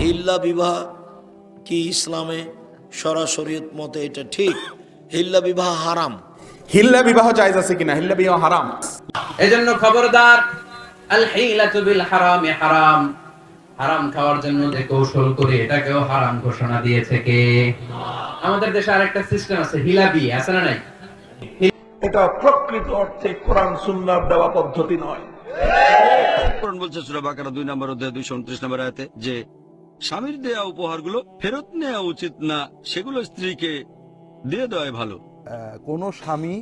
হিল্লা বিবাহ কি ইসলামে সরাসরিয়ত মতে এটা ঠিক? হিল্লা বিবাহ হারাম। হিল্লা বিবাহ জায়েজ আছে কিনা? হিল্লা বিবাহ হারাম। এজন্য খবরদার আল হিলাতু বিল হারামে হারাম। হারাম খাওয়ার জন্য যে কৌশল করে এটাকেও হারাম ঘোষণা দিয়েছে কে? আমাদের দেশে আরেকটা সিস্টেম আছে হিলাবি আছে না নাই? এটা প্রকৃত অর্থে কোরআন সুন্নার দেওয়া পদ্ধতি নয়। বলছে সূরা বাকারা দুই নম্বর অধ্যায় দুইশো উনত্রিশ নম্বর আয়াতে যে স্বামীর দেয়া উপহারগুলো ফেরত নেওয়া উচিত না সেগুলো স্ত্রীকে দিয়ে দেওয়াই ভালো। কোনো স্বামী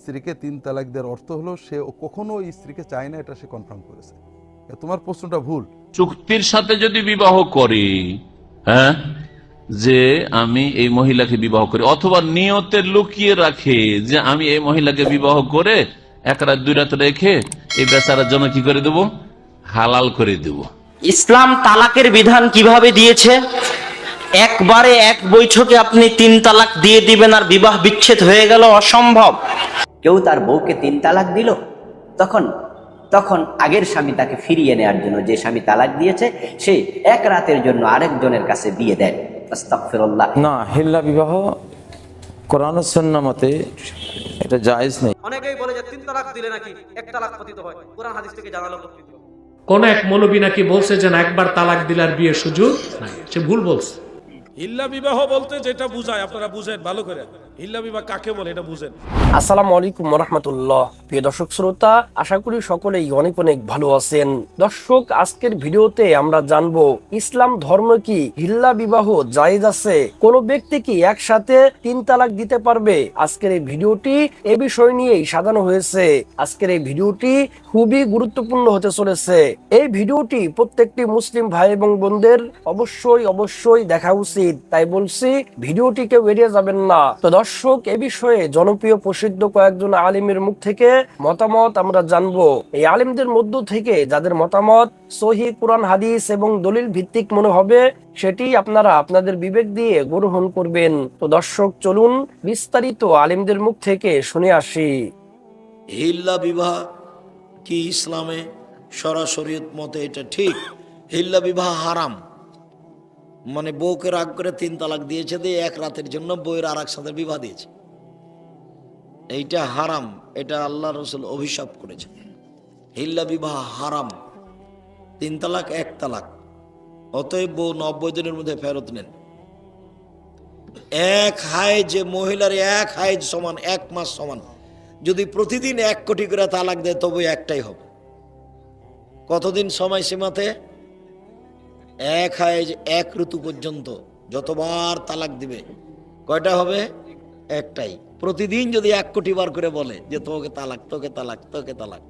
স্ত্রীকে তিন তালাক দেওয়ার অর্থ হলো সে কখনো ওই স্ত্রীকে চায় না এটা সে কনফার্ম করেছে। তোমার প্রশ্নটা ভুল। চুক্তির সাথে যদি বিবাহ করি হ্যাঁ যে আমি এই মহিলাকে বিবাহ করি অথবা নিয়তের লুকিয়ে রাখে যে আমি এই মহিলাকে বিবাহ করে এক রাত দুই রাত রেখে এই বেচারার জন্য কি করে দেব? হালাল করে দেব। ইসলাম তালাকের বিধান কীভাবে দিয়েছে? একবারে এক বৈঠকে আপনি তিন তালাক দিয়ে দিবেন আর বিবাহ বিচ্ছেদ হয়ে গেল অসম্ভব। কেউ তার বউকে তিন তালাক দিল? তখন তখন আগের স্বামী তাকে ফিরিয়ে নেওয়ার জন্য যে স্বামী তালাক দিয়েছে সে এক রাতের জন্য আরেকজনের কাছে দিয়ে দেয় না হিল্লা বিবাহ কোরআন সন্না মতে এটা জায়েজ নেই। অনেকেই বলে যে তিন তালাক দিলে নাকি এক তালাক পতিত হয়। কোরআন হাদিস থেকে জানালো কোন এক মৌলবী নাকি বলছে যে না একবার তালাক দিলার বিয়ের সুযোগ নাই। সে ভুল বলছে। ইল্লা বিবাহ বলতে যেটা বুঝায় আপনারা বুঝেন ভালো করে। আসসালামু আলাইকুম রহমতুল্লাহ। প্রিয় দর্শক শ্রোতা, আশা করি সকলেই অনেক অনেক ভালো আছেন। দর্শক, আজকের ভিডিওতে আমরা জানব, ইসলাম ধর্ম কি হিল্লা বিবাহ জায়েজ আছে? কোন ব্যক্তি কি একসাথে তিন তালাক দিতে পারবে? আজকের এই ভিডিওটি এ বিষয় নিয়েই সাজানো হয়েছে। আজকের এই ভিডিওটি খুবই গুরুত্বপূর্ণ হতে চলেছে। এই ভিডিওটি প্রত্যেকটি মুসলিম ভাই এবং বোনদের অবশ্যই অবশ্যই দেখা উচিত। তাই বলছি, ভিডিওটি কেউ এড়িয়ে যাবেন না। তো দর্শক এ বিষয়ে জনপ্রিয় প্রসিদ্ধ কয়েকজন আলিমের মুখ থেকে মতামত আমরা জানব। এই আলিমদের মধ্য থেকে যাদের মতামত সহি কোরআন, হাদিস এবং দলিল ভিত্তিক মনে হবে, সেটি আপনারা আপনাদের বিবেক দিয়ে গ্রহণ করবেন। তো দর্শক, চলুন বিস্তারিত আলিমদের মুখ থেকে শুনে আসি। হিল্লা বিবাহ কি ইসলামে সরাসরি মতে এটা ঠিক? হিল্লা বিবাহ হারাম। মানে বউকে রাগ করে তিন তালাক দিয়েছে দিয়ে এক রাতের জন্য বউয়ের আর এক সাথে বিবাহ দিয়েছে। এইটা হারাম, এটা আল্লাহ রসুল অভিশাপ করেছে হিল্লা বিবাহ হারাম, তিন তালাক, এক তালাক। অতএব বউ নব্বই দিনের মধ্যে ফেরত নেন। এক হায় যে মহিলার এক হাইজ সমান, এক মাস সমান। যদি প্রতিদিন এক কোটি করে তালাক দেয়, তবে একটাই হবে। কতদিন সময় সীমাতে এক হাইজ এক ঋতু পর্যন্ত যতবার তালাক দিবে, কয়টা হবে? একটাই। প্রতিদিন যদি এক কোটি বার করে বলে যে তোকে তালাক তোকে তালাক তোকে তালাক,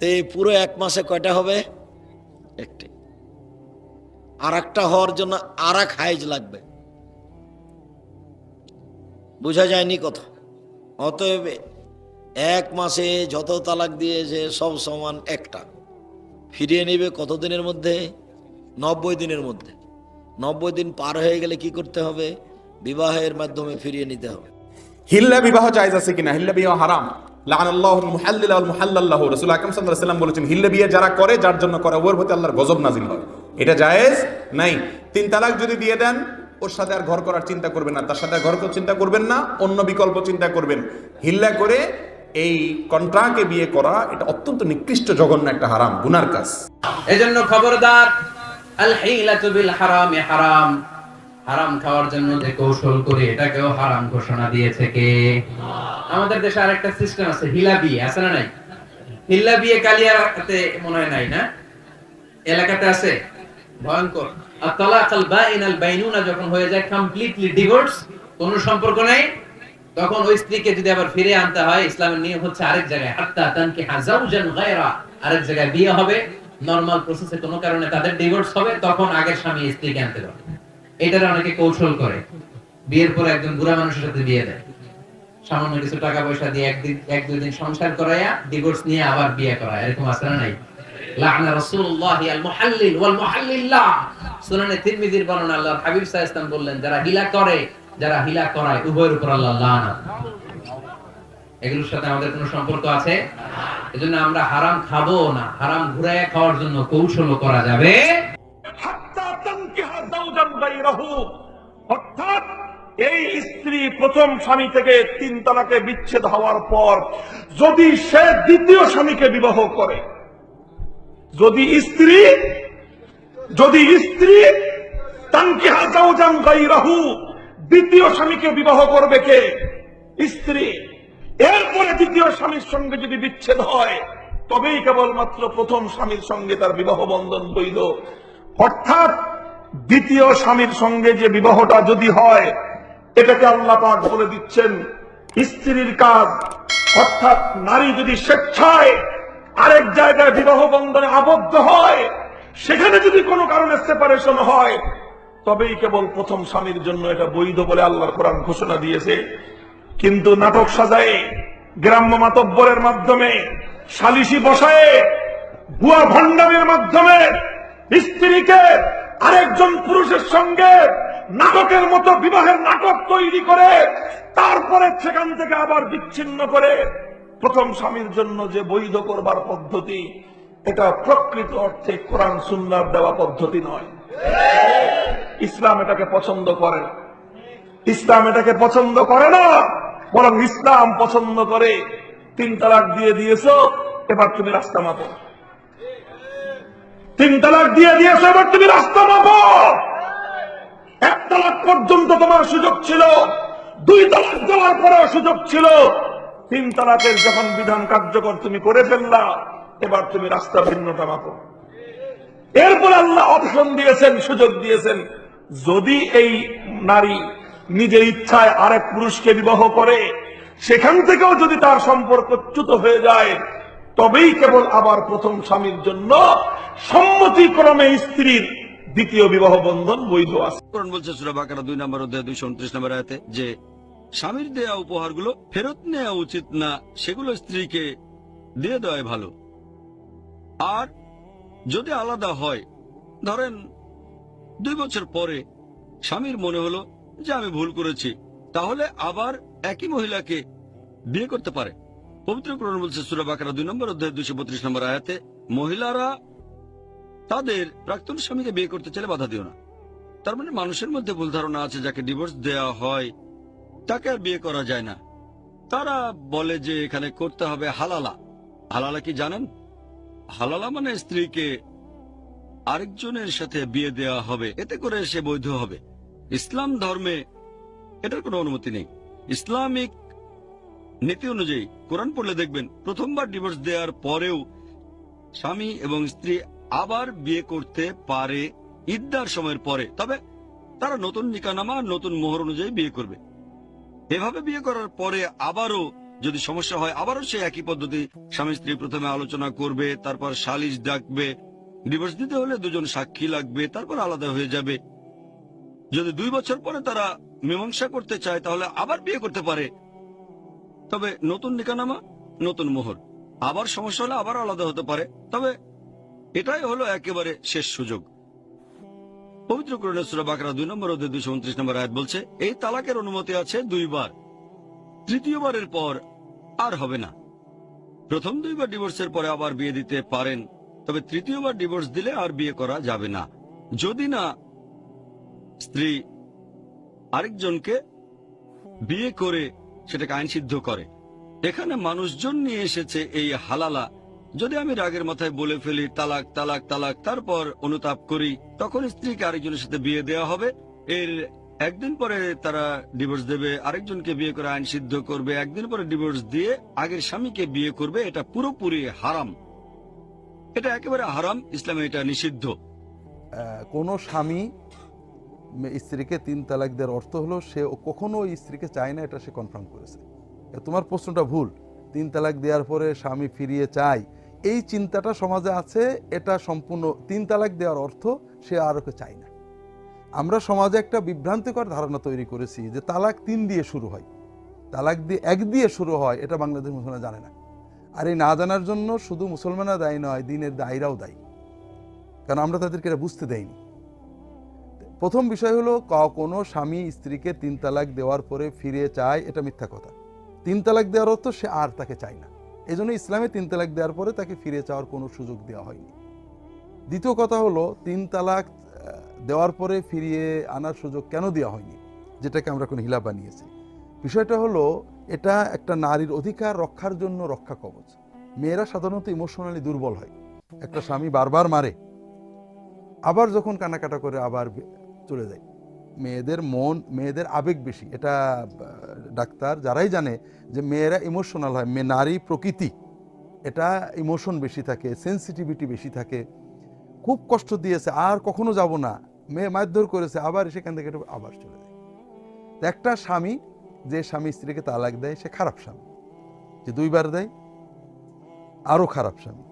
তো পুরো এক মাসে কয়টা হবে? একটাই আর একটা হওয়ার জন্য আর এক হাইজ লাগবে। বোঝা যায়নি কথা। অতএব এক মাসে যত তালাক দিয়েছে সব সমান একটা। ফিরিয়ে নেবে কতদিনের মধ্যে? নব্বই দিনের মধ্যে। নব্বই দিন পার হয়ে গেলে কি করতে হবে? বিবাহের মাধ্যমে ফিরিয়ে নিতে হবে। হিল্লা বিবাহ জায়েজ আছে কিনা? হিল্লা বিবাহ হারাম। বলেছেন হিল্লা বিয়ে যারা করে যার জন্য করে ওর প্রতি আল্লাহর গজব নাজিল হয়। এটা জায়েজ? নাই। তিন তালাক যদি দিয়ে দেন ওর সাথে আর ঘর করার চিন্তা করবেন না তার সাথে আর ঘর করার চিন্তা করবেন না অন্য বিকল্প চিন্তা করবেন। হিল্লা করে এই কন্ট্রাকে বিয়ে করা এটা অত্যন্ত নিকৃষ্ট জঘন্য একটা হারাম গুনার কাজ। এজন্য খবরদার হারামে খাওয়ার জন্য যে কৌশল করে এটাকেও হারাম ঘোষণা দিয়েছে কে? আমাদের দেশে সিস্টেম আছে হিলা বিয়ে আছে না নাই? হিল্লা বিয়ে মনে হয় নাই, না? এলাকাতে আছে? ভয়ঙ্কর। আর তালাক বাইনুনা যখন হয়ে যায় কমপ্লিটলি ডিভোর্স কোনো সম্পর্ক নাই? তখন ওই স্ত্রীকে যদি আবার ফিরে আনতে হয়, ইসলামের নিয়ম হচ্ছে আরেক জায়গায়, হাত্তা তানকি হাজাউজান গায়রা আরেক জায়গায় বিয়ে হবে। নরমাল প্রসেসে কোনো কারণে তাদের ডিভোর্স হবে, তখন আগের স্বামী স্ত্রীকে আনতে পারবে। এটার অনেকে কৌশল করে। বিয়ের পর একজন বুড়া মানুষের সাথে বিয়ে দেয়। সামান্য কিছু টাকা পয়সা দিয়ে একদিন, এক দুই দিন সংসার করাইয়া ডিভোর্স নিয়ে আবার বিয়ে করায় এরকম না নাই? লাআনা রাসূলুল্লাহি আল মুহাল্লিল ওয়াল মুহাল্লিল্লাহ সুনানে তিরমিজির বর্ণনা আল্লাহর হাবিব সাল্লাল্লাহু আলাইহি বললেন, যারা হিলা করে, যারা হিলা করায়, উভয়ের উপর আল্লাহ লানত। এগুলোর সাথে আমাদের কোনো সম্পর্ক আছে? এজন্য আমরা হারাম খাব না। হারাম ঘুরায় খাওয়ার জন্য কৌশল করা যাবে। অর্থাৎ এই স্ত্রী প্রথম স্বামী থেকে তিন তালাকে বিচ্ছেদ হওয়ার পর যদি সে দ্বিতীয় স্বামীকে বিবাহ করে, যদি স্ত্রী যদি স্ত্রী তানকিহা জাওজান গায়রাহু দ্বিতীয় স্বামীকে বিবাহ করবে কে? স্ত্রী। এরপরে দ্বিতীয় স্বামীর সঙ্গে যদি বিচ্ছেদ হয়, তবেই কেবলমাত্র প্রথম স্বামীর সঙ্গে তার বিবাহ বন্ধন বৈধ। অর্থাৎ দ্বিতীয় স্বামীর সঙ্গে যে বিবাহটা যদি হয়, এটাকে আল্লাহ পাক বলে দিচ্ছেন স্ত্রীর কাজ। অর্থাৎ নারী যদি স্বেচ্ছায় আরেক জায়গায় বিবাহ বন্ধনে আবদ্ধ হয়, সেখানে যদি কোনো কারণে সেপারেশন হয়, তবেই কেবল প্রথম স্বামীর জন্য এটা বৈধ বলে আল্লাহর কোরআন ঘোষণা দিয়েছে। কিন্তু নাটক সাজায়ে, গ্রাম্য মাতব্বরের মাধ্যমে, সালিশি বসায়ে, ভুয়া ভণ্ডামের মাধ্যমে স্ত্রীকে আরেকজন পুরুষের সঙ্গে নাটকের মতো বিবাহের নাটক তৈরি করে, তারপরে সেখান থেকে আবার বিচ্ছিন্ন করে, প্রথম স্বামীর জন্য যে বৈধ করবার পদ্ধতি, এটা প্রকৃত অর্থে কোরআন সুন্নার দেওয়া পদ্ধতি নয়। ইসলাম এটাকে পছন্দ করে না। ইসলাম এটাকে পছন্দ করে না। বরং ইসলাম পছন্দ করে, তিন তালাক দিয়ে দিয়েছ, এবার তুমি রাস্তা মাপো। তিন তালাক দিয়ে দিয়েছ, এবার তুমি রাস্তা মাপো। এক তালাক পর্যন্ত তোমার সুযোগ ছিল, দুই তালাক দেওয়ার পরেও সুযোগ ছিল। তিন তালাকের যখন বিধান কার্যকর তুমি করে ফেললা, এবার তুমি রাস্তা ভিন্নটা মাপো। এরপর আল্লাহ অপশন দিয়েছেন, সুযোগ দিয়েছেন। যদি এই নারী নিজের ইচ্ছায় আরেক পুরুষকে বিবাহ করে, সেখান থেকেও যদি তার সম্পর্ক চ্যুত হয়ে যায়, তবেই কেবল আবার প্রথম স্বামীর জন্য সম্মতিক্রমে স্ত্রীর দ্বিতীয় বিবাহ বন্ধন বৈধ আছে। কোরআন বলছে, সূরা বাকারা দুই নম্বর অধ্যায়, দুইশো উনত্রিশ নম্বর আয়াতে, যে স্বামীর দেয়া উপহারগুলো ফেরত নেওয়া উচিত না, সেগুলো স্ত্রীকে দিয়ে দেওয়াই ভালো। আর যদি আলাদা হয়, ধরেন দুই বছর পরে স্বামীর মনে হলো যে আমি ভুল করেছি, তাহলে আবার একই মহিলাকে বিয়ে করতে পারে। পবিত্র কোরআন বলছে, সূরা বাকারা দুই নম্বর অধ্যায়, দুইশো বত্রিশ নম্বর আয়াতে, মহিলারা তাদের প্রাক্তন স্বামীকে বিয়ে করতে চাইলে বাধা দিও না। তার মানে মানুষের মধ্যে ভুল ধারণা আছে, যাকে ডিভোর্স দেয়া হয়, তাকে আর বিয়ে করা যায় না। তারা বলে যে এখানে করতে হবে হালালা। হালালা কি জানেন? হালালা মানে স্ত্রীকে আরেকজনের সাথে বিয়ে দেওয়া হবে, এতে করে সে বৈধ হবে। ইসলাম ধর্মে এটার কোনো অনুমতি নেই। ইসলামিক নীতি অনুযায়ী কোরআন পড়লে দেখবেন প্রথমবার ডিভোর্স দেওয়ার পরেও স্বামী এবং স্ত্রী আবার বিয়ে করতে পারে ইদ্দার সময়ের পরে। তবে তারা নতুন নিকানামা, নতুন মোহর অনুযায়ী বিয়ে করবে। এভাবে বিয়ে করার পরে আবারও যদি সমস্যা হয়, আবারও সে একই পদ্ধতি স্বামী স্ত্রী প্রথমে আলোচনা করবে, তারপর সালিশ ডাকবে। ডিভোর্স দিতে হলে দুজন সাক্ষী লাগবে, তারপর আলাদা হয়ে যাবে। যদি দুই বছর পরে তারা মীমাংসা করতে চায়, তাহলে আবার বিয়ে করতে পারে। তবে নতুন নিকানামা, নতুন মোহর। আবার সমস্যা হলে আবার আলাদা হতে পারে। তবে এটাই হলো একেবারে শেষ সুযোগ। পবিত্র করণে সুরা বাকরা দুই নম্বর অধ্যায় দুইশো উনত্রিশ নম্বর আয়াত বলছে, এই তালাকের অনুমতি আছে দুইবার। তৃতীয়বারের পর আর হবে না। প্রথম দুইবার ডিভোর্সের পরে আবার বিয়ে দিতে পারেন, তবে তৃতীয়বার ডিভোর্স দিলে আর বিয়ে করা যাবে না। যদি না স্ত্রী আরেকজনকে বিয়ে করে সেটাকে আইন সিদ্ধ করে। এখানে মানুষজন নিয়ে এসেছে এই হালালা। যদি আমি রাগের মাথায় বলে ফেলি, তালাক তালাক তালাক, তারপর অনুতাপ করি, তখন স্ত্রীকে আরেকজনের সাথে বিয়ে দেওয়া হবে। এর একদিন পরে তারা ডিভোর্স দেবে, আরেকজনকে বিয়ে করে আইন সিদ্ধ করবে। একদিন পরে ডিভোর্স দিয়ে আগের স্বামীকে বিয়ে করবে, এটা পুরোপুরি হারাম। এটা একেবারে হারাম, ইসলামে এটা নিষিদ্ধ। কোনো স্বামী স্ত্রীকে তিন তালাক দেওয়ার অর্থ হলো সে কখনো ওই স্ত্রীকে চায় না, এটা সে কনফার্ম করেছে। তোমার প্রশ্নটা ভুল। তিন তালাক দেওয়ার পরে স্বামী ফিরিয়ে চায়। এই চিন্তাটা সমাজে আছে, এটা সম্পূর্ণ তিন তালাক দেওয়ার অর্থ সে আর ওকে চায় না। আমরা সমাজে একটা বিভ্রান্তিকর ধারণা তৈরি করেছি যে তালাক তিন দিয়ে শুরু হয়। তালাক দিয়ে এক দিয়ে শুরু হয়, এটা বাংলাদেশ মুসলমান জানে না। আর এই না জানার জন্য শুধু মুসলমানরা দায়ী নয়, দিনের দায়ীরাও দায়ী। কারণ আমরা তাদেরকে এটা বুঝতে দেইনি। প্রথম বিষয় হলো কোনো স্বামী স্ত্রীকে তিন তালাক দেওয়ার পরে ফিরে চায়, এটা মিথ্যা কথা। তিন তালাক দেওয়ার অর্থ সে আর তাকে চায় না। এই জন্য ইসলামে তিন তালাক দেওয়ার পরে তাকে ফিরে চাওয়ার কোনো সুযোগ দেওয়া হয়নি। দ্বিতীয় কথা হলো, তিন তালাক দেওয়ার পরে ফিরিয়ে আনার সুযোগ কেন দেওয়া হয়নি? যেটাকে আমরা কোনো হিলা বানিয়েছি। বিষয়টা হলো, এটা একটা নারীর অধিকার রক্ষার জন্য রক্ষা কবচ। মেয়েরা সাধারণত ইমোশনালি দুর্বল হয়। একটা স্বামী বারবার মারে। আবার যখন কানাকাটা করে, আবার চলে যায়। মেয়েদের মন, মেয়েদের আবেগ বেশি। এটা ডাক্তার যারাই জানে যে মেয়েরা ইমোশনাল হয় মেয়ে নারী প্রকৃতি, এটা ইমোশন বেশি থাকে সেন্সিটিভিটি বেশি থাকে। খুব কষ্ট দিয়েছে, আর কখনো যাব না। মেয়ে মারধর করেছে, আবার সেখান থেকে আবার চলে যায়। একটা স্বামী, যে স্বামী স্ত্রীকে তালাক দেয়, সে খারাপ স্বামী। যে দুইবার দেয়, আরও খারাপ স্বামী।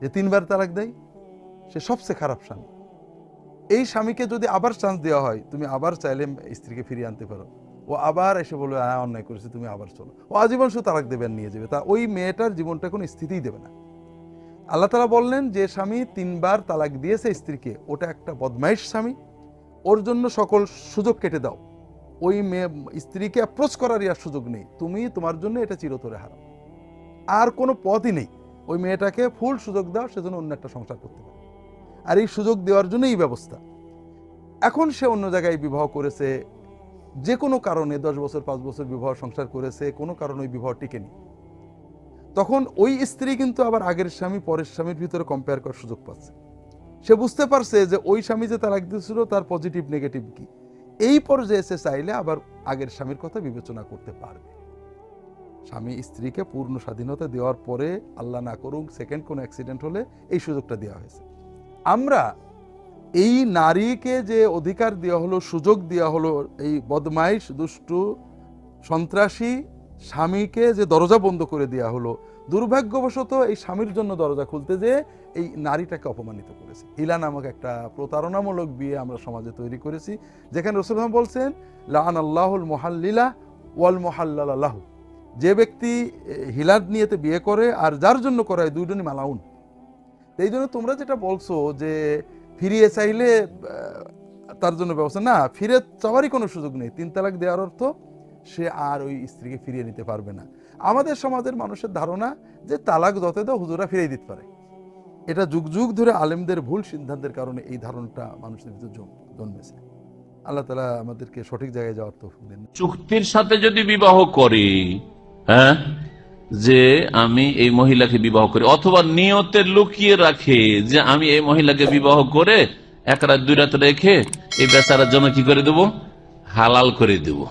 যে তিনবার তালাক দেয়, সে সবচেয়ে খারাপ স্বামী। এই স্বামীকে যদি আবার চান্স দেওয়া হয়, তুমি আবার চাইলে স্ত্রীকে ফিরিয়ে আনতে পারো। ও আবার এসে বলবে হ্যাঁ অন্যায় করেছে, তুমি আবার চলো। ও আজীবন শুধু তালাক দেবে আর নিয়ে যাবে। তা ওই মেয়েটার জীবনটা কোনো স্থিতিই দেবে না। আল্লাহ তালা বললেন, যে স্বামী তিনবার তালাক দিয়েছে স্ত্রীকে, ওটা একটা বদমাইশ স্বামী। ওর জন্য সকল সুযোগ কেটে দাও। ওই মেয়ে, স্ত্রীকে অ্যাপ্রোচ করারই আর সুযোগ নেই। তুমি তোমার জন্য এটা চিরতরে হারাও। আর কোনো পথই নেই। ওই মেয়েটাকে ফুল সুযোগ দাও সেজন্য অন্য একটা সংসার করতে পারে। আর এই সুযোগ দেওয়ার জন্য এই ব্যবস্থা। এখন সে অন্য জায়গায় বিবাহ করেছে, যে কোনো কারণে দশ বছর, পাঁচ বছর বিবাহ সংসার করেছে, কোনো কারণে ওই বিবাহ টিকেনি। তখন ওই স্ত্রী কিন্তু আবার আগের স্বামী, পরের স্বামীর ভিতরে কম্পেয়ার করার সুযোগ পাচ্ছে। সে বুঝতে পারছে যে ওই স্বামী যে তালাক দিয়েছিল, তার পজিটিভ নেগেটিভ কি? এই পর্যায়ে সে চাইলে আবার আগের স্বামীর কথা বিবেচনা করতে পারবে। স্বামী স্ত্রীকে পূর্ণ স্বাধীনতা দেওয়ার পরে আল্লাহ না করুক সেকেন্ড কোনো অ্যাক্সিডেন্ট হলে এই সুযোগটা দেওয়া হয়েছে। আমরা এই নারীকে যে অধিকার দেওয়া হলো সুযোগ দেওয়া হলো এই বদমাইশ দুষ্টু সন্ত্রাসী স্বামীকে যে দরজা বন্ধ করে দেওয়া হলো দুর্ভাগ্যবশত এই স্বামীর জন্য দরজা খুলতে যে এই নারীটাকে অপমানিত করেছে। হিলা নামক একটা প্রতারণামূলক বিয়ে আমরা সমাজে তৈরি করেছি যেখানে রসুল বলছেন লান আল্লাহুল মোহাল্লিলা ওয়াল মোহাল্লাহ যে ব্যক্তি এ, হিলার নিয়েতে বিয়ে করে আর যার জন্য করায় দুইজনই মালাউন। এই জন্য তোমরা যেটা বলছো যে ফিরিয়ে চাইলে তার জন্য ব্যবস্থা না, ফিরে চাওয়ারই কোনো সুযোগ নেই। তিন তালাক দেওয়ার অর্থ সে আর ওই স্ত্রীকে ফিরিয়ে নিতে পারবে না। আমাদের সমাজের মানুষের ধারণা যে তালাক যত দাও হুজুরা ফিরিয়ে দিতে পারে। এটা যুগ যুগ ধরে আলেমদের ভুল সিদ্ধান্তের কারণে এই ধারণাটা মানুষের ভিতরে জন্মেছে। আল্লাহ তালা আমাদেরকে সঠিক জায়গায় যাওয়ার তো চুক্তির সাথে যদি বিবাহ করে হ্যাঁ যে আমি এই মহিলাকে বিবাহ করি, অথবা নিয়তে লুকিয়ে রাখে যে আমি এই মহিলাকে বিবাহ করে এক রাত, দুই রাত রেখে এই বেচারার জন্য কি করে দেব? হালাল করে দেব।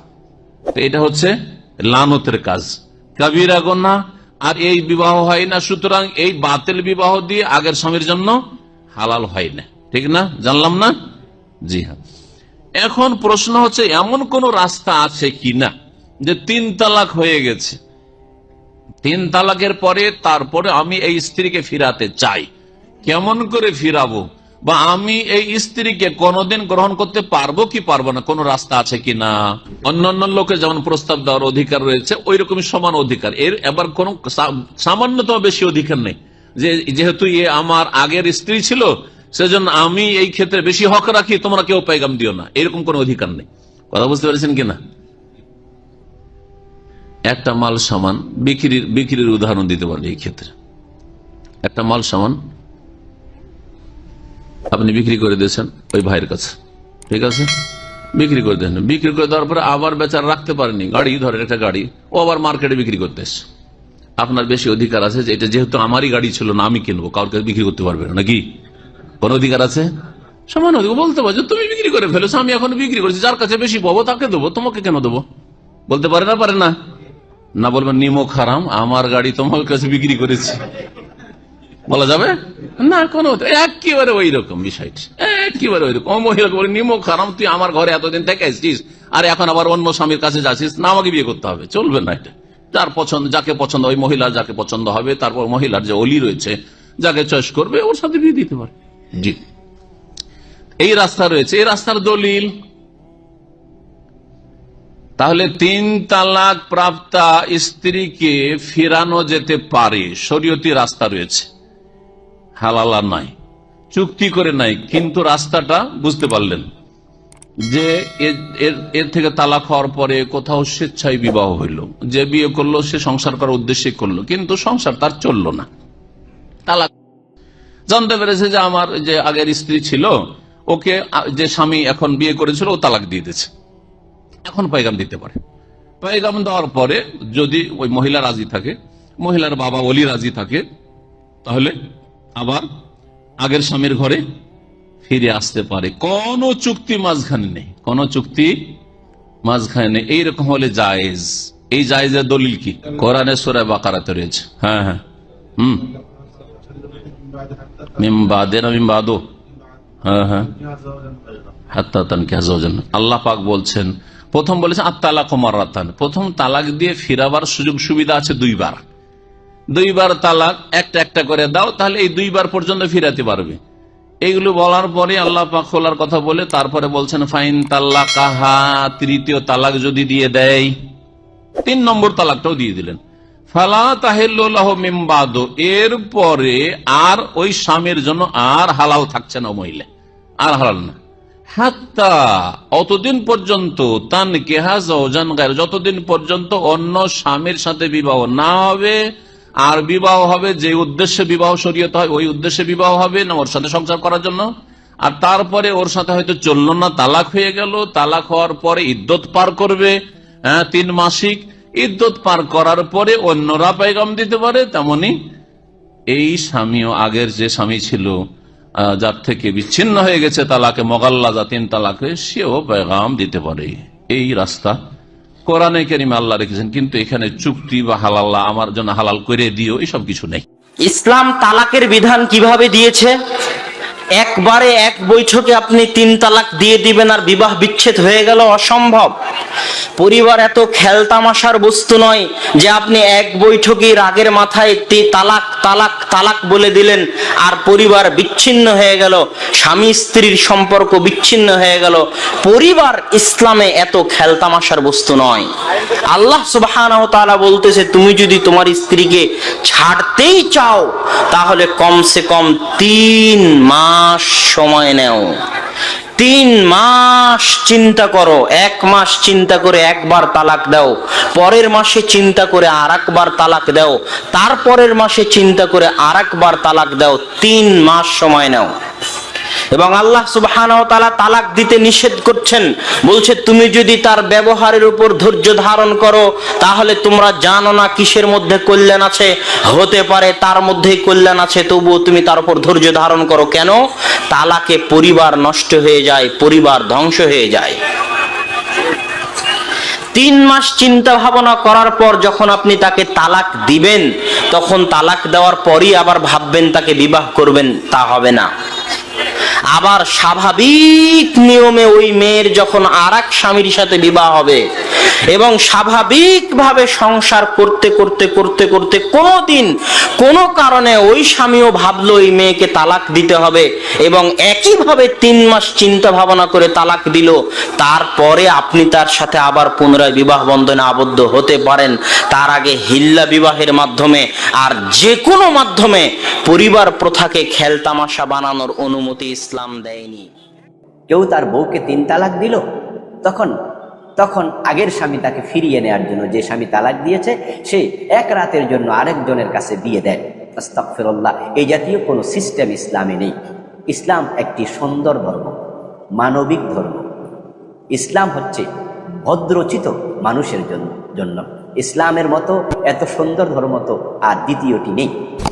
তো এটা হচ্ছে লানতের কাজ। কাবিরা গন্না আর এই বিবাহ হয় না, সুতরাং এই বাতিল বিবাহ দিয়ে আগের স্বামীর জন্য হালাল হয় না। ঠিক না? জানলাম না? জি হ্যাঁ। এখন প্রশ্ন হচ্ছে, এমন কোন রাস্তা আছে কিনা যে তিন তালাক হয়ে গেছে? তিন তালাকের পরে তারপরে আমি এই স্ত্রীকে ফিরাতে চাই। কেমন করে ফিরাবো? বা আমি এই স্ত্রীকে কোনোদিন গ্রহণ করতে পারব কি পারব না? কোন রাস্তা আছে কিনা অন্যান্য লোকের যেমন প্রস্তাব দেওয়ার অধিকার রয়েছে ওই রকমই সমান অধিকার। এর এবার কোন সামান্যতম বেশি অধিকার নেই। যে, যেহেতু এ আমার আগের স্ত্রী ছিল, সেজন্য আমি এই ক্ষেত্রে বেশি হক রাখি, তোমরা কেউ পেগাম দিও না। এরকম কোন অধিকার নেই। কথা বুঝতে পেরেছেন কিনা? একটা মাল সামান বিক্রির বিক্রির উদাহরণ দিতে পারেন এই ক্ষেত্রে। একটা মাল সামান আপনি বিক্রি করে দিয়েছেন ওই ভাইয়ের কাছে। ঠিক আছে? বিক্রি করে দেন। বিক্রি করে দেওয়ার পরে আবার বেচার রাখতে পারেনি। গাড়ি, ধরেন একটা গাড়ি, ও আবার মার্কেটে বিক্রি করতে এসছে। আপনার বেশি অধিকার আছে যে এটা যেহেতু আমারই গাড়ি ছিল না আমি কিনবো, কাউকে বিক্রি করতে পারবে না, নাকি? কোন অধিকার আছে? সমান অধিকার। বলতে পারছ তুমি বিক্রি করে ফেলেছো, আমি এখন বিক্রি করছি, যার কাছে বেশি পাবো তাকে দেবো, তোমাকে কেন দেবো? বলতে পারে না পারে না। না বলবেন নিমক হারাম আমার গাড়ি তোমার কাছে বিক্রি করেছি। বলা যাবে? না কোনো একেবারে ওই রকম বিষয়টি একেবারে ওই রকম মহিলাকে বলে নিমক হারাম তুই আমার ঘরে এতদিন থেকে আসছিস আর এখন আবার অন্য স্বামীর কাছে যাচ্ছিস না আমাকে বিয়ে করতে হবে। চলবে না এটা। যার পছন্দ যাকে পছন্দ ওই মহিলা যাকে পছন্দ হবে তারপর মহিলার যে অলি রয়েছে যাকে চয়েস করবে ওর সাথে বিয়ে দিতে পারে। জি। এই রাস্তা রয়েছে এই রাস্তার দলিল তাহলে তিন তালাক প্রাপ্তা স্ত্রীকে ফেরানো যেতে পারে। শরীয়তি রাস্তা রয়েছে। হালালা নাই। চুক্তি করে নাই, কিন্তু রাস্তাটা বুঝতে পারলেন যে এর- থেকে তালাক হওয়ার পরে কোথাও স্বেচ্ছায় বিবাহ হইল। যে বিয়ে করল, সে সংসার করার উদ্দেশ্যে করল, কিন্তু সংসার তার চলল না। তালাক। জানতে পেরেছে যে আমার যে আগের স্ত্রী ছিল, ওকে যে স্বামী এখন বিয়ে করেছিল, ও তালাক দিয়ে দিয়েছে। এখন পাইগাম দিতে পারে। পাইগাম দেওয়ার পরে যদি ওই মহিলা রাজি থাকে, মহিলার বাবা ওলি রাজি থাকে, তাহলে আবার আগের স্বামীর ঘরে ফিরে আসতে পারে। কোন চুক্তি মাঝখানে নেই। কোন চুক্তি মাঝখানে নেই। এইরকম হলে জায়েজ। এই জায়েজের দলিল কি? কোরআনে সুরায় বাকারাতে রয়েছে। হ্যাঁ হ্যাঁ। হুম। মিমবাদে হ্যাঁ হ্যাঁ। আল্লাহ পাক বলছেন প্রথম বলেছেন আত্মালা কুমার রাতান প্রথম তালাক দিয়ে ফিরাবার সুযোগ সুবিধা আছে দুইবার। দুইবার তালাক, একটা একটা করে দাও, তাহলে এই দুইবার পর্যন্ত ফিরাতে পারবে। এইগুলো বলার পরে আল্লাহ পাক খোলার কথা বলে তারপরে বলছেন, ফাইন তাল্লা কাহা তৃতীয় তালাক যদি দিয়ে দেয়, তিন নম্বর তালাকটাও দিয়ে দিলেন। ফালা তাহিল্লাহ মিমবাদ এর পরে আর ওই স্বামীর জন্য আর হালাল থাকছে না মহিলা, আর হালাল না। হাত্তা অতদিন পর্যন্ত তান কেহাজ যতদিন পর্যন্ত অন্য স্বামীর সাথে বিবাহ না হবে আর বিবাহ হবে যে উদ্দেশ্যে বিবাহ শরীয়ত হয় ওই উদ্দেশ্যে বিবাহ হবে না ওর সাথে সংসার করার জন্য। আর তারপরে ওর সাথে হয়তো চলল না তালাক হয়ে গেল তালাক হওয়ার পরে ইদ্যত পার করবে হ্যাঁ, তিন মাসিক। ইদ্যত পার করার পরে অন্যরা পেগাম দিতে পারে তেমনি এই স্বামীও আগের যে স্বামী ছিল যার থেকে বিচ্ছিন্ন হয়ে গেছে তালাকে, মগাল্লা জাতিন তালাকে, সেও পেগাম দিতে পারে। এই রাস্তা কোরআনে কেরিমে আল্লাহ রেখেছেন, কিন্তু এখানে চুক্তি বা হালাল্লা আমার জন্য হালাল করে দিও, এসব কিছু নেই। ইসলাম তালাকের বিধান কীভাবে দিয়েছে? একবারে এক বৈঠকে আপনি তিন তালাক দিয়ে দিবেন আর বিবাহ বিচ্ছেদ হয়ে গেল, অসম্ভব। পরিবার এত খেলতামাশার বস্তু নয় যে আপনি এক বৈঠকে রাগের মাথায় তালাক তালাক তালাক বলে দিলেন, আর পরিবার বিচ্ছিন্ন হয়ে গেল, স্বামী স্ত্রীর সম্পর্ক বিচ্ছিন্ন হয়ে গেল। পরিবার ইসলামে এত খেলতামাশার বস্তু নয়। আল্লাহ তাআলা বলতেছে, তুমি যদি তোমার স্ত্রীকে ছাড়তেই চাও, তাহলে কমসে কম তিন মাস সময় নেও। তিন মাস চিন্তা করো, এক মাস চিন্তা করে একবার তালাক দাও, পরের মাসে চিন্তা করে আর তালাক দাও, তারপরের মাসে চিন্তা করে আর একবার তালাক দাও, তিন মাস সময় নাও। এবং আল্লাহ সুবহানাহু ওয়া তাআলা তালাক দিতে নিষেধ করছেন। বলছে, তুমি যদি তার ব্যবহারের উপর ধৈর্য ধারণ করো, তাহলে তোমরা জানো না কিসের মধ্যে কল্যাণ আছে। হতে পারে তার মধ্যেই কল্যাণ আছে, তবুও তুমি তার উপর ধৈর্য ধারণ করো। কেন? তালাকে পরিবার নষ্ট হয়ে যায়, পরিবার ধ্বংস হয়ে যায়। তিন মাস চিন্তা ভাবনা করার পর যখন আপনি তাকে তালাক দিবেন, তখন তালাক দেওয়ার পরই আবার ভাববেন, তাকে বিবাহ করবেন, তা হবে না। আবার স্বাভাবিক নিয়মে ওই মেয়ের যখন আর এক স্বামীর সাথে বিবাহ হবে এবং স্বাভাবিকভাবে সংসার করতে করতে করতে করতে কোনোদিন কোনো কারণে ওই স্বামীও ভাবলো ওই মেয়েকে তালাক দিতে হবে এবং একইভাবে তিন মাস চিন্তা ভাবনা করে তালাক দিল। তারপরে আপনি তার সাথে আবার পুনরায় বিবাহ বন্ধনে আবদ্ধ হতে পারেন। তার আগে হিল্লা বিবাহের মাধ্যমে আর যে কোনো মাধ্যমে পরিবার প্রথাকে খেলতামাশা বানানোর অনুমতি ইসলাম দেয়নি। কেউ তার বউকে তিন তালাক দিল? তখন তখন আগের স্বামী তাকে ফিরিয়ে নেওয়ার জন্য যে স্বামী তালাক দিয়েছে, সে এক রাতের জন্য আরেকজনের কাছে বিয়ে দেয়। আস্তাগফিরুল্লাহ, এই জাতীয় কোনো সিস্টেম ইসলামে নেই। ইসলাম একটি সুন্দর ধর্ম, মানবিক ধর্ম। ইসলাম হচ্ছে ভদ্রচিত মানুষের জন্য জন্য। ইসলামের মতো এত সুন্দর ধর্ম তো আর দ্বিতীয়টি নেই।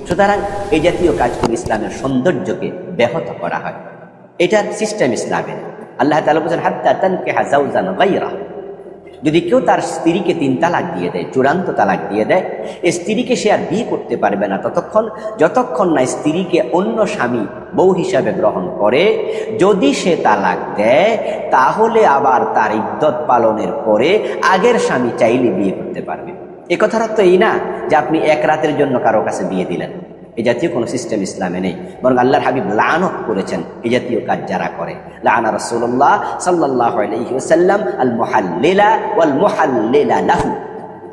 সুতরাং এই জাতীয় কাজ করে ইসলামের সৌন্দর্যকে ব্যাহত করা হয়। এটার সিস্টেম ইসলামের। আল্লাহ তালা বলছেন, হাত্তা তানকে হাজাউজান গাইরা যদি কেউ তার স্ত্রীকে তিন তালাক দিয়ে দেয়, চূড়ান্ত তালাক দিয়ে দেয় স্ত্রীকে সে আর বিয়ে করতে পারবে না। ততক্ষণ, যতক্ষণ না স্ত্রীকে অন্য স্বামী, বউ হিসাবে গ্রহণ করে, যদি সে তালাক দেয়, তাহলে আবার তার ইদ্যত পালনের পরে আগের স্বামী চাইলে বিয়ে করতে পারবে। এ কথার অর্থ এই না যে আপনি এক রাতের জন্য কারও কাছে বিয়ে দিলেন। এই জাতীয় কোনো সিস্টেম ইসলামে নেই। বরং আল্লাহর হাবিব লানত করেছেন এই জাতীয় কাজ যারা করে। লানা রসুল্লাহ সাল্লাহ আলহিউসাল্লাম আল মোহাল্লিলা ওয়াল মোহাল্লিলা লাহু।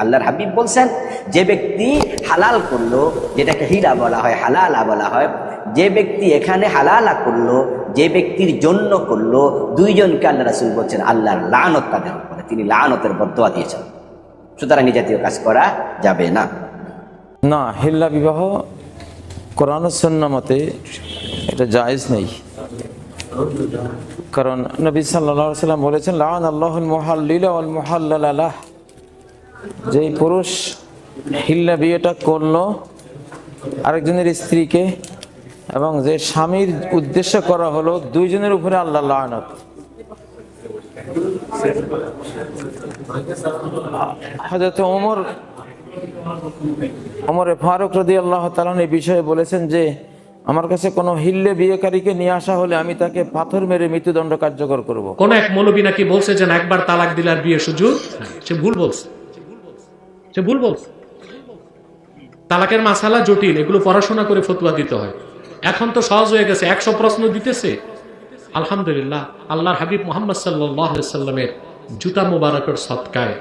আল্লাহর হাবিব বলছেন, যে ব্যক্তি হালাল করল, যেটাকে হিরা বলা হয়, হালালা বলা হয়, যে ব্যক্তি এখানে হালালা করল, যে ব্যক্তির জন্য করল, দুইজনকে আল্লাহ রাসুল বলছেন আল্লাহর লানত তাদের উপরে। তিনি লানতের বদয়া দিয়েছেন। সুতরাং এই জাতীয় কাজ করা যাবে না। না, হিল্লা বিবাহ কোরআন সন্না মতে এটা জায়েজ নেই। কারণ নবী সাল্লাম বলেছেন লান আল্লাহুল মুহাল্লিলা ওয়াল মুহাল্লালাহ যেই পুরুষ হিল্লা বিয়েটা করল আরেকজনের স্ত্রীকে এবং যে স্বামীর উদ্দেশ্য করা হলো দুইজনের উপরে আল্লাহ লানত। হযরত ওমর ওমর ফারুক রদি আল্লাহ তালান এই বিষয়ে বলেছেন যে, আমার কাছে কোনো হিল্লে বিয়েকারীকে নিয়ে আসা হলে আমি তাকে পাথর মেরে মৃত্যুদণ্ড কার্যকর করব। কোন এক মৌলবী নাকি বলছে যে একবার তালাক দিলে আর বিয়ে সুযোগ? সে ভুল বলছে। সে ভুল বলছে। তালাকের মাসালা জটিল, এগুলো পড়াশোনা করে ফতুয়া দিতে হয়। এখন তো সহজ হয়ে গেছে, একশো প্রশ্ন দিতেছে। আলহামদুলিল্লাহ, আল্লাহর হাবিব মোহাম্মদ সাল্লাহ সাল্লামের জুতা মুবারকের সৎকায়।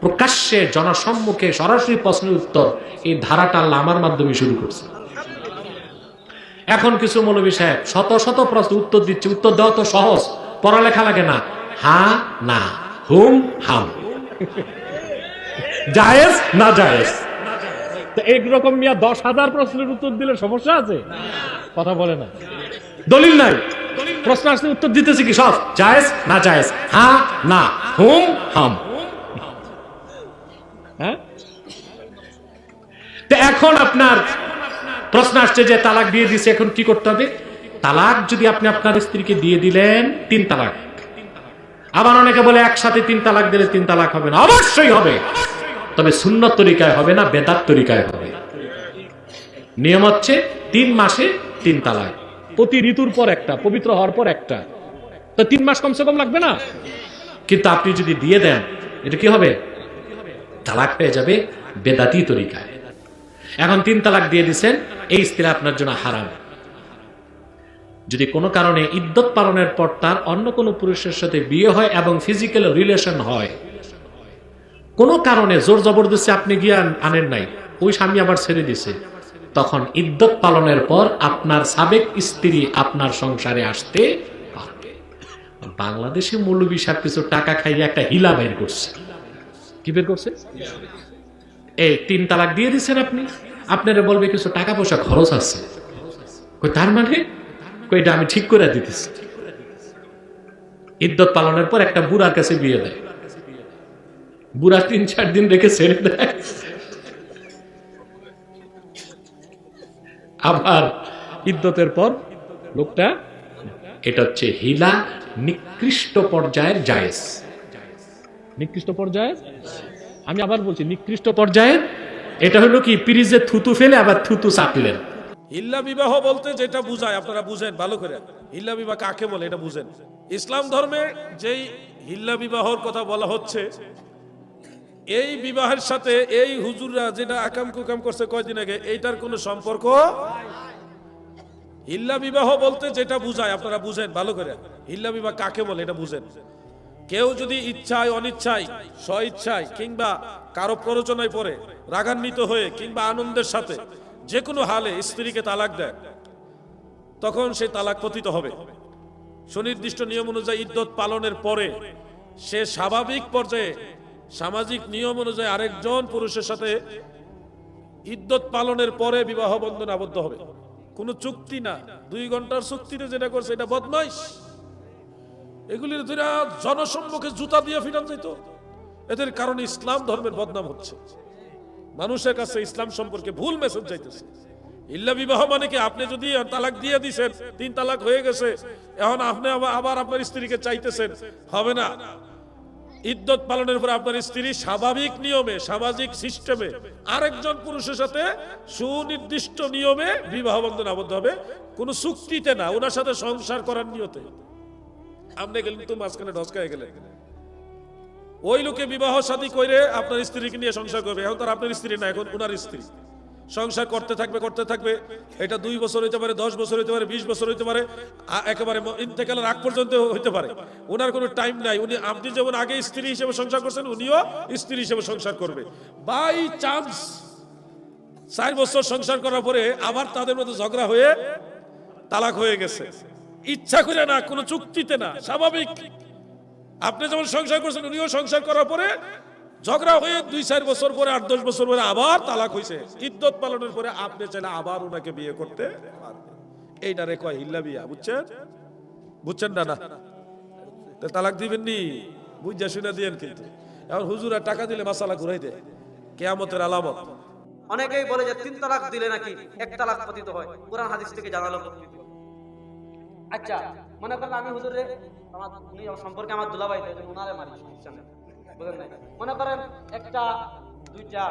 প্রকাশ্যে জনসম্মুখে সরাসরি প্রশ্নের উত্তর এই ধারাটা আল্লাহ আমার মাধ্যমে শুরু করছে। এখন কিছু মৌলবী সাহেব শত শত প্রশ্ন উত্তর দিচ্ছে। উত্তর দেওয়া তো সহজ পড়ালেখা লাগে না। হা না হুম হাম। জায়েজ না জায়েজ? তো এইরকম মিয়া দশ হাজার প্রশ্নের উত্তর দিলে সমস্যা আছে? কথা বলে না। দলিল নাই। প্রশ্ন আসলে উত্তর দিতেছে কি সব? জায়েজ না জায়েজ? হা না হুম হাম। হ্যাঁ? এখন আপনার প্রশ্ন আসছে যে তালাক দিয়ে দিছে, এখন কি করতে হবে? তালাক যদি আপনি আপনার স্ত্রীকে দিয়ে দিলেন, তিন তালাক। আবার অনেকে বলে, একসাথে তিন তালাক দিলে তিন তালাক হবে না। অবশ্যই হবে। তবে সুন্নত তরিকায় হবে না, বেদাত তরিকায় হবে। নিয়ম হচ্ছে তিন মাসে তিন তালাক। প্রতি ঋতুর পর একটা, পবিত্র হওয়ার পর একটা। তো তিন মাস কমসে কম লাগবে না? কিন্তু আপনি যদি দিয়ে দেন, এটা কি হবে? তালাক হয়ে যাবে বেদাতি তরিকায়। এখন তিন তালাক দিয়ে দিচ্ছেন এই স্ত্রী আপনার জন্য হারাম। যদি কোনো কারণে ইদ্যত পালনের পর তার অন্য কোনো পুরুষের সাথে বিয়ে হয় এবং ফিজিক্যাল রিলেশন হয়, কোনো কারণে জোর জবরদস্তি আপনি গিয়ে আনেন নাই, ওই স্বামী আবার ছেড়ে দিছে, তখন ইদ্যত পালনের পর আপনার সাবেক স্ত্রী আপনার সংসারে আসতে পারবে। বাংলাদেশে মৌলবী সাহেব কিছু টাকা খাইয়ে একটা হিলা বের করছে। কি বের করছে? এই তিন তালাক দিয়ে দিচ্ছেন আপনি। আপনারা বলবে কিছু টাকা পয়সা খরচ আছে। তার মানে? এটা আমি ঠিক করে দিতেছি। ইদ্যত পালনের পর একটা বুড়ার কাছে বিয়ে দেয়। বুড়া তিন, চার দিন রেখে ছেড়ে দেয়। আবার ইদ্যতের পর লোকটা, এটা হচ্ছে হিলা নিকৃষ্ট পর্যায়ের জায়েজ। নিকৃষ্ট পর্যায়ে আমি আবার বলছি, নিকৃষ্ট পর্যায়ে এটা হলো কি পিরিজে থুতু ফেলে আবার থুতু চাপলেন। হিল্লা বিবাহ বলতে যেটা বুঝায়, আপনারা বুঝেন, ভালো করে। হিল্লা বিবাহ কাকে বলে, এটা বুঝেন। ইসলাম ধর্মে যেই হিল্লা বিবাহর কথা বলা হচ্ছে, এই বিবাহের সাথে এই হুজুররা যেটা আকাম কুকাম করছে কয়দিন আগে, এইটার কোনো সম্পর্ক হিল্লা বিবাহ বলতে যেটা বুঝায়, আপনারা বুঝেন, ভালো করে। হিল্লা বিবাহ কাকে বলে, এটা বুঝেন। কেউ যদি ইচ্ছায়, অনিচ্ছায় স্ব ইচ্ছায় কিংবা কারও প্ররোচনায় পড়ে, রাগান্বিত হয়ে কিংবা আনন্দের সাথে যে কোনো হালে স্ত্রীকে তালাক দেয়, তখন সে তালাক পতিত হবে। সুনির্দিষ্ট নিয়ম অনুযায়ী ইদ্যত পালনের পরে সে স্বাভাবিক পর্যায়ে সামাজিক নিয়ম অনুযায়ী আরেকজন পুরুষের সাথে ইদ্যত পালনের পরে বিবাহ বন্ধন আবদ্ধ হবে। কোনো চুক্তি না। দুই ঘণ্টার চুক্তিতে যেটা করছে, এটা বদমাইশ। এগুলির ধরে জনসম্মুখে জুতা দিয়ে ফিরান যেত। এদের কারণে ইসলাম ধর্মের বদনাম হচ্ছে। মানুষের কাছে ইসলাম সম্পর্কে ভুল মেসেজ যাইতেছে। ইল্লা বিবাহ মানে কি? আপনি যদি তালাক দিয়ে দিছেন, তিন তালাক হয়ে গেছে, এখন আপনি আবার- আপনার স্ত্রীকে চাইতেছেন, হবে না। ইদ্যত পালনের পরে আপনার স্ত্রী স্বাভাবিক নিয়মে, সামাজিক সিস্টেমে আরেকজন পুরুষের সাথে সুনির্দিষ্ট নিয়মে বিবাহ বন্ধন আবদ্ধ হবে। কোনো চুক্তিতে না, ওনার সাথে সংসার করার নিয়তে। আপনি গেলেন তো মাঝখানে ঢসকায় গেলেন। ওই লোকে বিবাহ শাদী করে আপনার স্ত্রীকে নিয়ে সংসার করবে। এখন তার আপনার স্ত্রী না, এখন ওনার স্ত্রী। সংসার করতে থাকবে করতে থাকবে। এটা দুই বছর হইতে পারে, দশ বছর হইতে পারে, বিশ বছর হইতে পারে একেবারে ইন্তেকালের আগ পর্যন্ত হইতে পারে। ওনার কোনো টাইম নাই। উনি, আপনি যেমন আগে স্ত্রী হিসেবে সংসার করছেন, উনিও স্ত্রী হিসেবে সংসার করবে। বাই চান্স চার বছর সংসার করার পরে আবার তাদের মধ্যে ঝগড়া হয়ে তালাক হয়ে গেছে। ইচ্ছা করে না, কোনো চুক্তিতে না, স্বাভাবিক। আপনি যেমন সংসার করছেন, উনিও সংসার করার পরে ঝগড়া হয়ে দুই চার বছর পরে, আট দশ বছর পরে আবার তালাক হয়েছে ইদ্যত পালনের পরে আপনি চাইলে আবার ওনাকে বিয়ে করতে এইটারে কয়, হিল্লা বিয়া, বুঝছেন? বুঝছেন না না? তালাক দিবেন নি বুঝা শুনে দিয়েন কিন্তু। এখন হুজুরা টাকা দিলে মাসালা ঘুরাই দেয়। কেয়ামতের আলামত। অনেকেই বলে যে, তিন তালাক দিলে নাকি এক তালাক পতিত হয়। কোরআন হাদিস থেকে জানালো। আচ্ছা মনে করেন আমি হুজুরে আমার উনি সম্পর্কে আমার দুলাভাই, তাই উনারে মারি। বুঝলেন? মনে করেন একটা, দুইটা,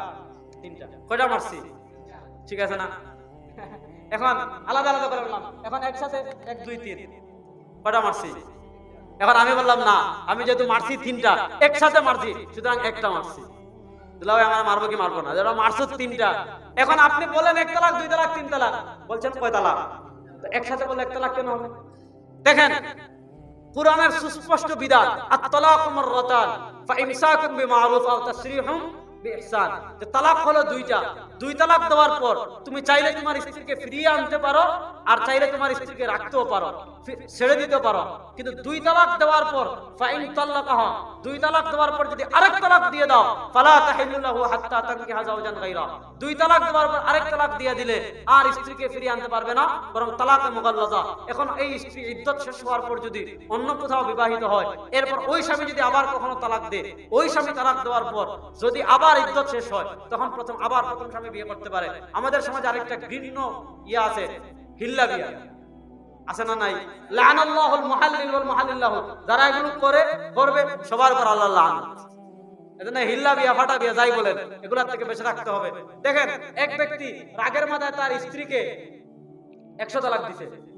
তিনটা। কয়টা মারছি? ঠিক আছে না? এখন আলাদা আলাদা করে বললাম। এখন একসাথে এক, দুই, তিন। কয়টা মারছি? এখন আমি বললাম, না, আমি যেহেতু মারছি তিনটা, একসাথে মারছি, সুতরাং একটা মারছি। দুলাভাই, আমার মারবো কি মারবো না? যারা মারছো তিনটা। এখন আপনি বলেন, এক তালাক, দুই তালাক, তিন তালাক। বলছেন কয় তালাক? একসাথে বলে এক তালাক কেন হবে? দেখেন, কোরআনের সুস্পষ্ট বিধান আত-তালাকু মাররাতান ফাইমসাকুম বিমারুফ আও তাসরিহুম বিইহসান যে তালাক হলো দুইটা। দুই তালাক দেওয়ার পর তুমি চাইলে তোমার স্ত্রীকে ফিরিয়ে আনতে পারো আর চাইলে তোমার স্ত্রীকে রাখতেও পারো ছেড়ে দিতে পারো। কিন্তু দুই তালাক দেওয়ার পর, ফাইন দুই তালাক দেওয়ার পর যদি আরেক তালাক দিয়ে দাও, ফালা হাত্তা দুই তালাক দেওয়ার পর আরেক তালাক দিয়ে দিলে আর স্ত্রীকে ফিরিয়ে আনতে পারবে না, বরং তালাকে মুগাল্লাজা। এখন এই স্ত্রী ইদ্যত শেষ হওয়ার পর যদি অন্য কোথাও বিবাহিত হয়, এরপর ওই স্বামী যদি আবার কখনো তালাক দেয়, ওই স্বামী তালাক দেওয়ার পর যদি আবার ইদ্যত শেষ হয়, তখন প্রথম আবার প্রথম স্বামী বিয়ে করতে পারে। আমাদের সমাজে আরেকটা ঘৃণ্য ইয়া আছে, হিল্লা বিয়া। আছে না নাই? যারা এগুলো করে, করবে, সবার উপর আল্লাহ বেঁচে হবে। দেখেন, এক ব্যক্তি রাগের মাথায় তার স্ত্রীকে একশো তালাক দিছে।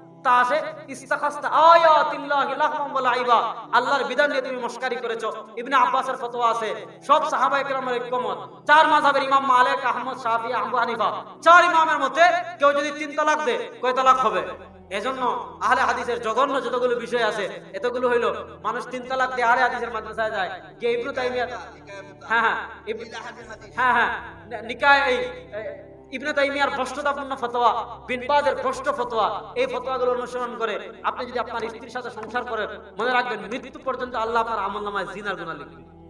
তা আছে, ইস্তাখাস্তা, আয়াতিল্লাহি লাহমান ওয়া লাইবা। আল্লাহর বিধান তুমি করেছ। ইবনে আব্বাসের ফতোয়া আছে, সব সাহাবায়ে কেরামের ঐক্যমত। চার মাযহাবের ইমাম মালিক, আহমদ, শাফি, আবু হানিফা। চার ইমামের মতে কেউ যদি তিন তালাক দেয়, কয় তালাক হবে? এজন্য আহলে হাদিসের জঘন্য যতগুলো বিষয় আছে, এতগুলো হইল, মানুষ তিন তালাক দিয়ে আহলে হাদিসের মাদ্রাসায় যায়। গিয়ে ইবনু তাইমিয়া হ্যাঁ হ্যাঁ হ্যাঁ হ্যাঁ নিকায় এই ইবনে তাইমিয়ার ভ্রষ্টতাপূর্ণ ফতোয়া বিনবাদের ভ্রষ্ট ফতোয়া, এই ফতোয়াগুলো অনুসরণ করে আপনি যদি আপনার স্ত্রীর সাথে সংসার করেন, মনে রাখবেন মৃত্যু পর্যন্ত আল্লাহ আপনার আমল নামায় জিনার গুণা লিখবে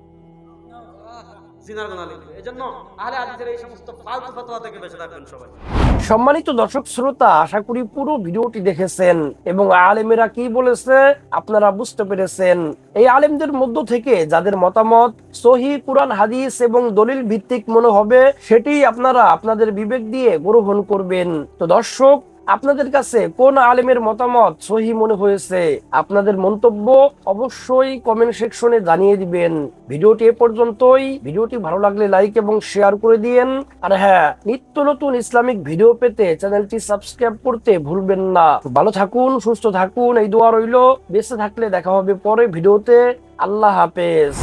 সম্মানিত দর্শক, শ্রোতা, আশা করি পুরো ভিডিওটি দেখেছেন এবং আলেমেরা কি বলেছে আপনারা বুঝতে পেরেছেন। এই আলেমদের মধ্য থেকে যাদের মতামত সহি কুরআন, হাদিস এবং দলিল ভিত্তিক মনে হবে সেটি আপনারা আপনাদের বিবেক দিয়ে গ্রহণ করবেন। তো দর্শক আপনাদের কাছে কোন আলেমের মতামত সহি মনে হয়েছে? আপনাদের মন্তব্য অবশ্যই কমেন্ট সেকশনে জানিয়ে দিবেন। ভিডিওটি এ পর্যন্তই। ভিডিওটি ভালো লাগলে লাইক এবং শেয়ার করে দিয়েন। আর হ্যাঁ নিত্য নতুন ইসলামিক ভিডিও পেতে চ্যানেলটি সাবস্ক্রাইব করতে ভুলবেন না। ভালো থাকুন, সুস্থ থাকুন, এই দোয়া রইল। বেঁচে থাকলে দেখা হবে পরে ভিডিওতে। আল্লাহ হাফেজ।